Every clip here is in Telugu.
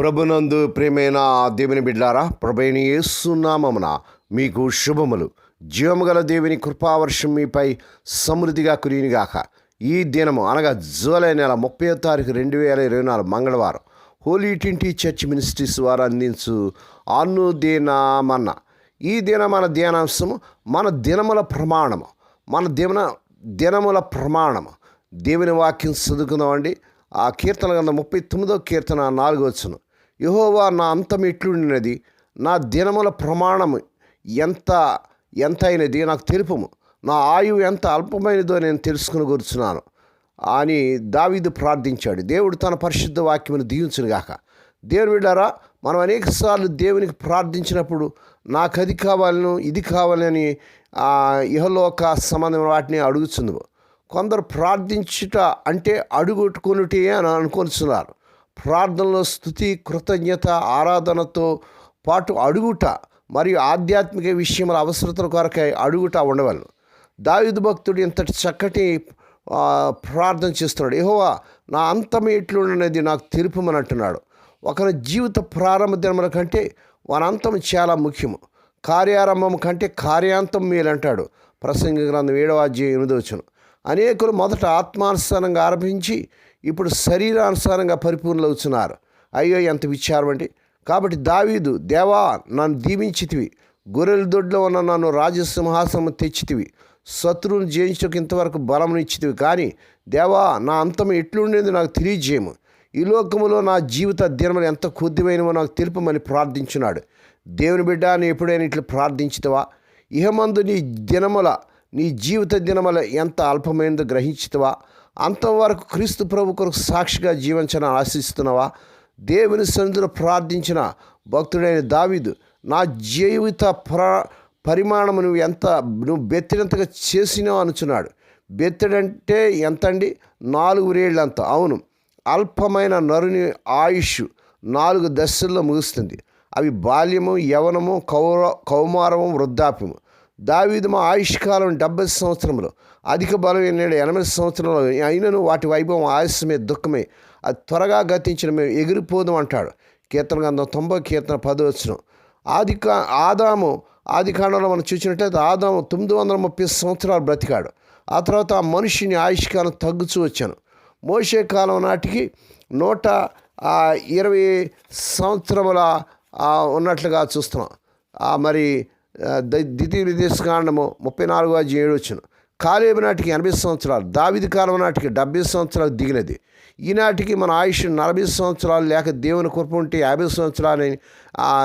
ప్రభునందు ప్రేమైన దేవుని బిడ్లారా ప్రభుని ఏసునామమున మీకు శుభములు. జీవముగల దేవుని కృపావర్షం మీపై సమృద్ధిగా కురినిగాక ఈ దినము అనగా జూలై నెల ముప్పై తారీఖు రెండు వేల ఇరవై నాలుగు మంగళవారం హోలీ ట్వంటీ చర్చ్ మినిస్ట్రీస్ వారు అందించు అనుదినమన్న. ఈ దిన మన ధ్యానాంశము మన దినముల ప్రమాణము. మన దిన దినముల ప్రమాణము. దేవుని వాక్యం చదువుకుందామండి. ఆ కీర్తన కింద ముప్పై తొమ్మిదో కీర్తన నాలుగో వచ్చును యహోవా నా అంతం ఎట్లుండినది? నా దినముల ప్రమాణము ఎంత ఎంత అయినది నాకు తెలుపము. నా ఆయువు ఎంత అల్పమైనదో నేను తెలుసుకుని కూర్చున్నాను. అని దావీదు ప్రార్థించాడు. దేవుడు తన పరిశుద్ధ వాక్యమును దీవించునుగాక. దేవుని బిడ్డారా మనం అనేకసార్లు దేవునికి ప్రార్థించినప్పుడు నాకు అది కావాలను ఇది కావాలని ఇహలోక సంబంధమైన వాటిని అడుగుతుంది కొందరు ప్రార్థించుట అంటే అడుగుట్టుకొనుటే అని అనుకొనిస్తున్నారు ప్రార్థనలో స్థుతి కృతజ్ఞత ఆరాధనతో పాటు అడుగుట మరియు ఆధ్యాత్మిక విషయముల అవసరతల కొరకై అడుగుట ఉండవలను. దావిదు భక్తుడు ఇంతటి చక్కటి ప్రార్థన చేస్తున్నాడు. ఏహోవా నా అంతం ఎట్లుండనేది నాకు తెలుపమని అంటున్నాడు ఒకరి జీవిత ప్రారంభ దినముల కంటే వనంతం అంతం చాలా ముఖ్యము. కార్యారంభం కంటే కార్యాంతం మేలంటాడు. ప్రసంగ గ్రంథం ఏడవ అధ్యాయం అనేకులు మొదట ఆత్మానుసారంగా ఆరంభించి ఇప్పుడు శరీరానుసారంగా పరిపూర్ణులవుతున్నారు. అయ్యో ఎంత విచారం అండి. కాబట్టి దావీదు దేవా నన్ను దీవించితివి. గొర్రెల దొడ్లో ఉన్న నన్ను రాజసింహాసనం తెచ్చితివి. శత్రువును జయించకు ఇంతవరకు బలమును ఇచ్చితివి. కానీ దేవా నా అంతం ఎట్లుండేది నాకు తెలియజేయము. ఈ లోకములో నా జీవిత దినములు ఎంత కొద్దిమైనవో నాకు తెలుపమని ప్రార్థించున్నాడు. దేవుని బిడ్డ నీ ఎప్పుడైనా ఇట్లా ప్రార్థించుతావా? ఇహమందు నీ దినముల నీ జీవిత దినముల ఎంత అల్పమైనదో గ్రహించుతావా? అంతవరకు క్రీస్తు ప్రభు కొరకు సాక్షిగా జీవించని ఆశిస్తున్నావా దేవుని సన్నిధిలో ప్రార్థించిన భక్తుడైన దావీదు నా జీవిత ప్ర పరిమాణము నువ్వు ఎంత నువ్వు బెత్తినంతగా చేసినావు అనుచున్నాడు. బెత్తడంటే ఎంత అండి నాలుగు రేళ్ళంత. అవును అల్పమైన నరుని ఆయుష్ నాలుగు దశల్లో ముగుస్తుంది. అవి బాల్యము యవనము కౌర కౌమారము వృద్ధాప్యము. దావీదము ఆయుష్కాలం డెబ్బై సంవత్సరంలో అధిక బలం ఎన్నడు ఎనభై సంవత్సరంలో అయినను వాటి వైభవం ఆయుష్యమే దుఃఖమే. అది త్వరగా గతించిన మేము ఎగిరిపోదాం అంటాడు. కీర్తన గంధం తొంభై కీర్తన పదవచ్చును ఆది కా ఆదాము ఆది కాండంలో మనం చూసినట్లయితే ఆదాము తొమ్మిది వందల ముప్పై సంవత్సరాలు బ్రతికాడు. ఆ తర్వాత ఆ మనిషిని ఆయుష్కాలం తగ్గుచూ వచ్చాను. మోసే కాలం నాటికి నూట ఇరవై సంవత్సరముల ఉన్నట్లుగా చూస్తున్నాం. మరి ద్వితీయ నిర్దేశకాండము ముప్పై నాలుగు అధ్యాయం ఏడు కాలేబు నాటికి ఎనభై సంవత్సరాలు దావిది కాలం నాటికి డెబ్బై సంవత్సరాలు దిగినది. ఈనాటికి మన ఆయుష్ నలభై సంవత్సరాలు లేక దేవుని కృప ఉంటే యాభై సంవత్సరాలని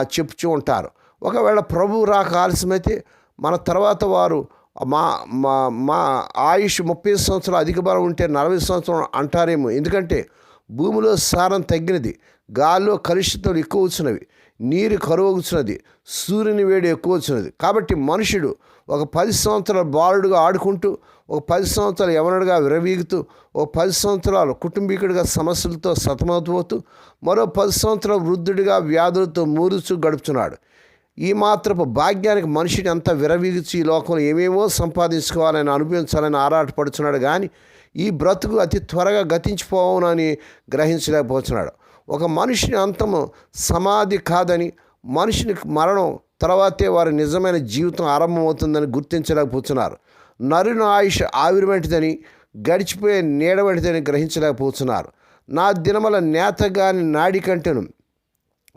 చెప్పుచూ ఉంటారు. ఒకవేళ ప్రభు రాక ఆలస్యమైతే మన తర్వాత వారు మా మా మా ఆయుష్ ముప్పై సంవత్సరాలు అధిక బలం ఉంటే నలభై సంవత్సరాలు అంటారేమో. ఎందుకంటే భూమిలో సారం తగ్గినది గాల్లో కలుషితం ఎక్కువ వచ్చినవి. నీరు కరువగుచున్నది సూర్యుని వేడి ఎక్కువ వచ్చినది కాబట్టి మనుషుడు ఒక పది సంవత్సరాలు బాలుడుగా ఆడుకుంటూ ఒక పది సంవత్సరాలు యవనుడిగా విరవీగుతూ ఒక పది సంవత్సరాలు కుటుంబీకుడిగా సమస్యలతో సతమతమవుతూ మరో పది సంవత్సరాలు వృద్ధుడిగా వ్యాధులతో మూరుచు గడుపుతున్నాడు. ఈ మాత్రపు భాగ్యానికి మనిషిని అంతా విరవీగుచి ఈ లోకంలో ఏమేమో సంపాదించుకోవాలని అనుభవించాలని ఆరాటపడుతున్నాడు కానీ ఈ బ్రతుకు అతి త్వరగా గతించిపోవునని గ్రహించలేకపోతున్నాడు. ఒక మనిషిని అంతము సమాధి కాదని మనిషిని మరణం తర్వాతే వారి నిజమైన జీవితం ఆరంభమవుతుందని గుర్తించలేకపోతున్నారు. నరుని ఆయుష్ ఆవిరి వంటిదని గడిచిపోయే నీడ వంటిదని గ్రహించలేకపోతున్నారు. నా దినమల నేతగాని నాడి కంటెను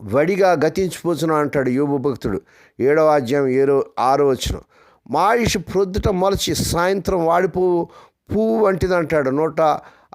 వడిగా గతించిపోతున్నా అంటాడు యోబు భక్తుడు. ఏడవ అధ్యాయం ఏడో ఆరో వచ్చిన మా ప్రొద్దుట మొలచి సాయంత్రం వాడిపోవు పువ్వు వంటిది అంటాడు నూట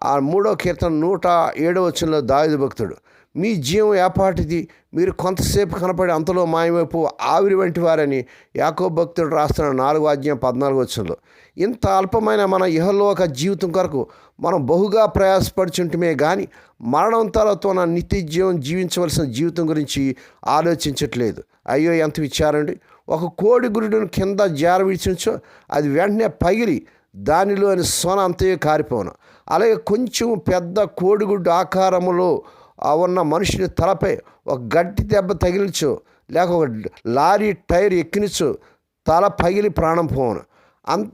ఆ మూడో కీర్తన నూట ఏడో వచనంలో దావిదు భక్తుడు. మీ జీవం ఏపాటిది. మీరు కొంతసేపు కనపడి అంతలో మాయమైపు ఆవిరి వంటి వారని యాకో భక్తుడు రాస్తున్న నాలుగో అధ్యాయం పద్నాలుగు వచ్చంలో ఇంత అల్పమైన మన ఇహలోక జీవితం కొరకు మనం బహుగా ప్రయాసపడుచుంటమే కానీ మరణం తర్వాత మన నిత్య జీవం జీవించవలసిన జీవితం గురించి ఆలోచించట్లేదు. అయ్యో ఎంత విచారండి ఒక కోడి గురుడును కింద జార విడిచించో అది వెంటనే పగిలి దానిలోని సొన అంతయే కారిపోను. అలాగే కొంచెం పెద్ద కోడిగుడ్డు ఆకారములో ఆ ఉన్న మనుషుని తలపై ఒక గట్టి దెబ్బ తగిలించు లేక ఒక లారీ టైర్ ఎక్కినిచు తల పగిలి ప్రాణం పోను అంత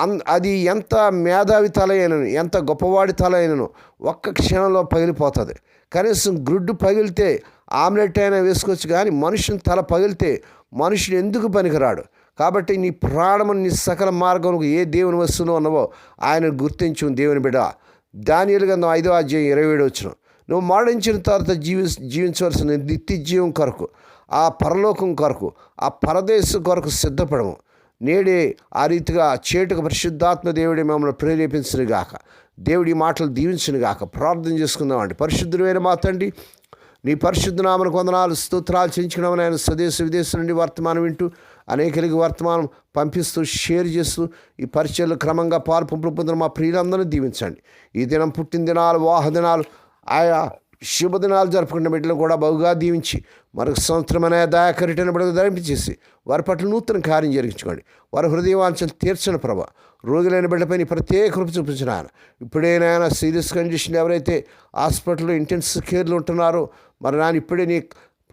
అన్ అది ఎంత మేధావి తల అయినను ఎంత గొప్పవాడి తల అయినను ఒక్క క్షణంలో పగిలిపోతుంది. కనీసం గ్రుడ్డు పగిలితే ఆమ్లెట్ అయినా వేసుకోవచ్చు కానీ మనుషుని తల పగిలితే మనుషుడు ఎందుకు పనికిరాడు? కాబట్టి నీ ప్రాణము నీ సకల మార్గంలో ఏ దేవుని వస్తువులో ఉన్నవో ఆయన గుర్తించు దేవుని బిడ్డ. దాని గంధం ఐదో అధ్యాయం ఇరవై ఏడు వచ్చిన నువ్వు మరణించిన తర్వాత జీవి జీవించవలసిన నిత్య జీవం కొరకు ఆ పరలోకం కొరకు ఆ పరదేశం కొరకు సిద్ధపడము. నేడే ఆ రీతిగా చేటుకు పరిశుద్ధాత్మ దేవుడి మమ్మల్ని ప్రేరేపించిన గాక దేవుడి మాటలు దీవించిన గాక ప్రార్థన చేసుకుందామండి. పరిశుద్ధుడైన మాతండి నీ పరిశుద్ధ నామను కొందనాలు స్తోత్రాలు చేయించడం ఆయన స్వదేశ విదేశం నుండి వర్తమానం వింటూ అనేకలకి వర్తమానం పంపిస్తూ షేర్ చేస్తూ ఈ పరిచయలు క్రమంగా పాలు పంపులు పొందిన మా ప్రియులందరినీ దీవించండి. ఈ దినం పుట్టిన దినాలు వాహ దినాలు ఆయా శుభదినాలు జరుపుకున్న బిడ్డలు కూడా బహుగా దీవించి మరొక సంవత్సరమైన దయాకరిటైన బిడ్డలు ధరింపచేసి వారి పట్ల నూతన కార్యం జరిగించుకోండి. వారి హృదయవాంఛలు తీర్చిన ప్రభ. రోగులైన బిడ్డపైన ప్రత్యేక కృప చూపించిన ఆయన. ఇప్పుడేనాయన సీరియస్ కండిషన్ ఎవరైతే హాస్పిటల్లో ఇంటెన్సివ్ కేర్లు ఉంటున్నారో మరి నాన్న ఇప్పుడే నీ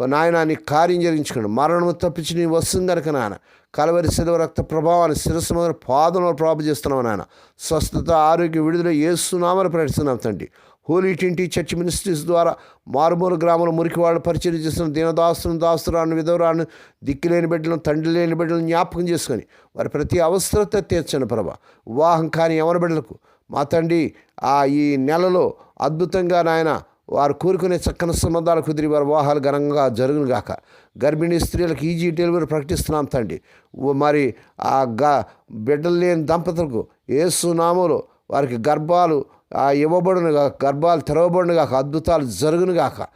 నాయన నీ కార్యం జరిగించుకోండి. మరణము తప్పించి నీ వస్తుంది కనుక నాయన కలవరి శిలువ రక్త ప్రభావాన్ని శిరస్సు మీద పాదంలో ప్రాపు చేస్తున్నావు నాయన. స్వస్థత ఆరోగ్య విడుదల ఏస్తున్నామని ప్రకటిస్తున్నాం తండ్రి. హోలీ ట్వంటీ చర్చ్ మినిస్ట్రీస్ ద్వారా మారుమూల గ్రామంలో మురికి వాళ్ళు పరిచయం చేస్తున్న దీనదాసులను దాస్తురాన్ని విధవరాన్ని దిక్కులేని బిడ్డలను తండ్రి లేని బిడ్డలను జ్ఞాపకం చేసుకొని వారి ప్రతి అవసరత తీర్చండి ప్రభ. వివాహం కాని ఎవరి బిడ్డలకు మా తండ్రి ఆ ఈ నెలలో అద్భుతంగా నాయన వారు కోరుకునే చక్కని సంబంధాలు కుదిరి వారి వివాహాలు ఘనంగా జరుగును గాక. గర్భిణీ స్త్రీలకు ఈజీ డెలివరీ ప్రకటిస్తున్నాం తండ్రి. ఓ మరి ఆ గ బిడ్డలు లేని దంపతులకు ఏసునామలో వారికి గర్భాలు ఆ గర్భాలు తెరవబడునుగాక అద్భుతాలు జరుగును గాక.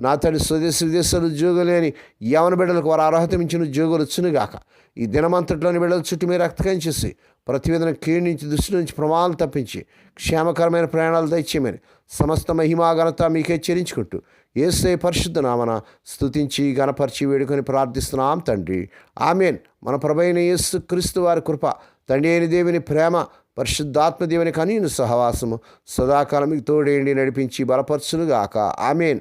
నా తండ్రి స్వదేశ విదేశాలు ఉద్యోగం లేని యవన బిడ్డలకు వారు అర్హత మించిన ఉద్యోగాలు వచ్చునుగాక ఈ దినమంతట్లోని బిడ్డల చుట్టూ మీరు రక్తకం చేసి ప్రతివేదన కీడు నుంచి దృష్టి నుంచి ప్రమాదాలు తప్పించి క్షేమకరమైన ప్రయాణాలు దయచేయమని సమస్త మహిమాఘనత మీకే చెరించుకుంటూ ఏసే పరిశుద్ధ నామన స్థుతించి గణపరిచి వేడుకొని ప్రార్థిస్తున్నాం తండ్రి. ఆమెన్. మన ప్రభైన యేసు క్రీస్తు వారి కృప తండ్రి అయిన దేవుని ప్రేమ పరిశుద్ధాత్మ దేవుని కనీను సహవాసము. సదాకాలం మీకు తోడేండి నడిపించి బలపరచునుగాక. ఆమెన్.